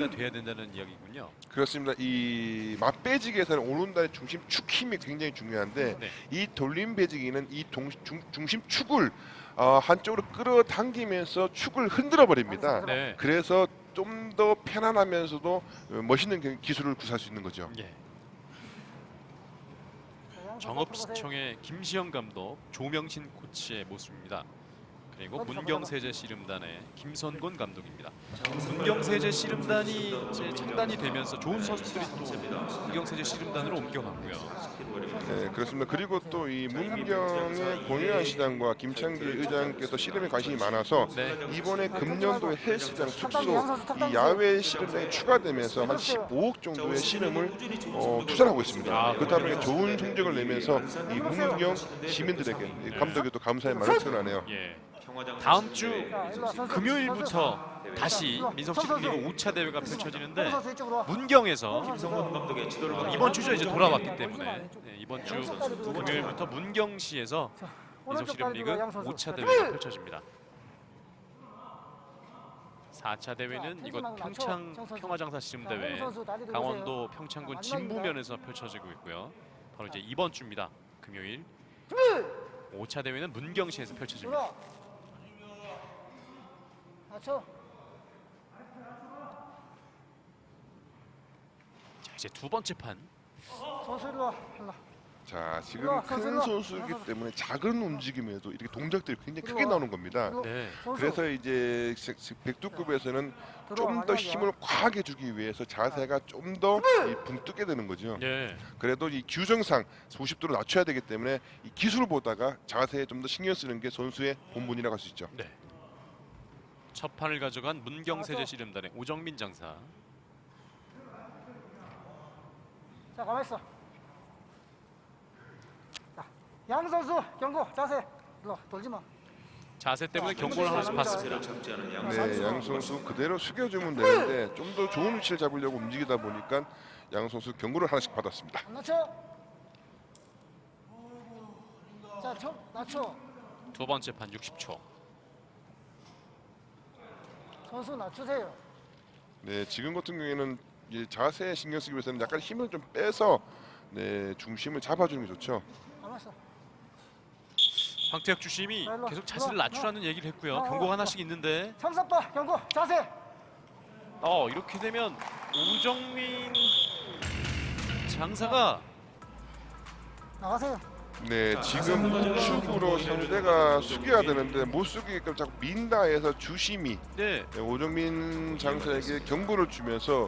유지가 돼야 된다는 이야기군요. 그렇습니다. 이 맞배지기에서는 오른다리 중심 축 힘이 굉장히 중요한데 네. 이 돌림 배지기는 이 동, 중, 중심 축을 어, 한쪽으로 끌어당기면서 축을 흔들어 버립니다. 네. 그래서 좀 더 편안하면서도 어, 멋있는 경- 기술을 구사할 수 있는 거죠. 예. 정업시청의 김시영 감독, 조명신 코치의 모습입니다. 그리고 문경세제 씨름단의 김선곤 감독입니다. 문경세제 씨름단이 이제 창단이 되면서 좋은 선수들이 또 문경세제 씨름단으로 옮겨갔고요. 네, 그렇습니다. 그리고 또 이 문경의 공유한 시장과 김창기 의장께서 씨름에 관심이 많아서 네. 이번에 금년도에 헬스장 숙소 이 야외 씨름장이 추가되면서 한 15억 정도의 씨름을 어, 투자를 하고 있습니다. 아, 그렇다 보니 좋은 성적을 내면서 이 문경 시민들에게 이 감독이 또 감사의 말을 표현하네요. 예. 다음 주 금요일부터 다시 민속씨름리그 5차 대회가 펼쳐지는데 문경에서 어, 이번 주죠? 이제 돌아왔기 때문에. 네, 이번 주 금요일부터 문경시에서 민속씨름리그 5차 대회가 펼쳐집니다. 4차 대회는 이곳 평창 평화장사 씨름대회. 강원도 평창군 진부면에서 펼쳐지고 있고요. 바로 이제 이번 주입니다. 금요일. 5차 대회는 문경시에서 펼쳐집니다. 맞춰. 자, 이제 두 번째 판 선수 일로 와. 일로 와. 자, 지금 일로 와, 큰 일로 와. 선수이기 때문에 작은 움직임에도 이렇게 동작들이 굉장히 크게 나오는 겁니다. 일로. 네. 선수. 그래서 이제 시- 시- 백두급에서는 좀 들어와, 더 맞아, 힘을 과하게 주기 위해서 자세가 좀 더 붕 뜨게 되는 거죠. 네. 그래도 이 규정상 90도로 낮춰야 되기 때문에 이 기술을 보다가 자세에 좀 더 신경 쓰는 게 선수의 본분이라고 할 수 있죠. 네. 첫 판을 가져간 문경세제 씨름단의 오정민 장사. 자, 가만 있어. 자, 양 선수 경고 자세. 일로 와, 돌지 마. 자세 때문에 경고를 하나씩 받습니다. 네, 양 선수 그대로 숙여주면 되는데 좀 더 좋은 위치를 잡으려고 움직이다 보니까 양 선수 경고를 하나씩 받았습니다. 안 낮춰. 자, 쳐, 낮춰. 두 번째 판 60초. 선수 낮추세요. 네, 지금 같은 경우에는 이 자세에 신경 쓰기 위해서는 약간 힘을 좀 빼서 네, 중심을 잡아주는 게 좋죠. 있어. 황태혁 주심이 일로 와, 계속 자세를 일로 와, 낮추라는 얘기를 했고요. 일로 와, 경고가 일로 와. 하나씩 있는데 참사빠 경고 자세. 어 이렇게 되면 오정민 장사가 나가세요. 네, 지금 축으로 상대가 숙여야 되는데 못 숙이게끔 자꾸 민다 해서 주심이 네. 네, 오정민 장사에게 경고를 주면서